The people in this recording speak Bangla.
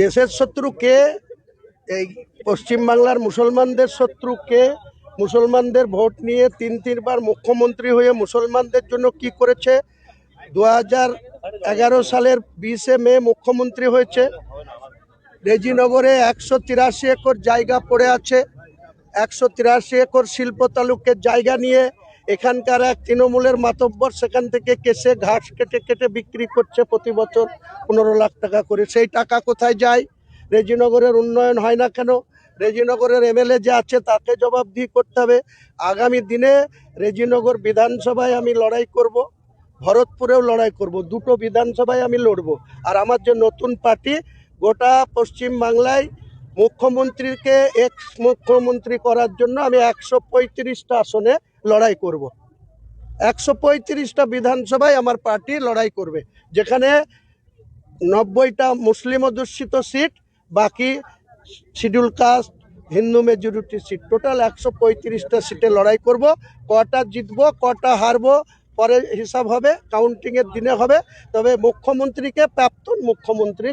দেশের শত্রু কে এই পশ্চিমবাংলার মুসলমানদের শত্রু কে মুসলমানদের ভোট নিয়ে তিন, তিনবার মুখ্যমন্ত্রী হয়ে মুসলমানদের জন্য কি করেছে? দু এগারো সালের বিশে মে মুখ্যমন্ত্রী হয়েছে। রেজিনগরে একশো তিরাশি একর জায়গা পড়ে আছে। একশো তিরাশি একর শিল্প তালুকের জায়গা নিয়ে এখানকার এক তৃণমূলের মাতব্বর, সেখান থেকে কেসে ঘাস কেটে কেটে বিক্রি করছে প্রতি বছর পনেরো লাখ টাকা করে। সেই টাকা কোথায় যায়? রেজিনগরের উন্নয়ন হয় না কেন? রেজিনগরের এমএলএ যে আছে, তাকে জবাবদিহি করতে হবে। আগামী দিনে রেজিনগর বিধানসভায় আমি লড়াই করব, ভরতপুরেও লড়াই করব, দুটো বিধানসভায় আমি লড়ব। আর আমার যে নতুন পার্টি, গোটা পশ্চিম বাংলায় মুখ্যমন্ত্রীকে এক্স মুখ্যমন্ত্রী করার জন্য আমি একশো পঁয়ত্রিশটা আসনে লড়াই করব। একশো পঁয়ত্রিশটা বিধানসভায় আমার পার্টি লড়াই করবে, যেখানে নব্বইটা মুসলিম অধ্যুষিত সিট, বাকি schedule caste, Hindu majority seat. Total একশো পঁয়ত্রিশটা সিটে লড়াই করব, কটা জিতবো, কটা হারবো, পরে হিসাব হবে কাউন্টিংয়ের দিনে হবে, তবে মুখ্যমন্ত্রীকে প্রাক্তন মুখ্যমন্ত্রী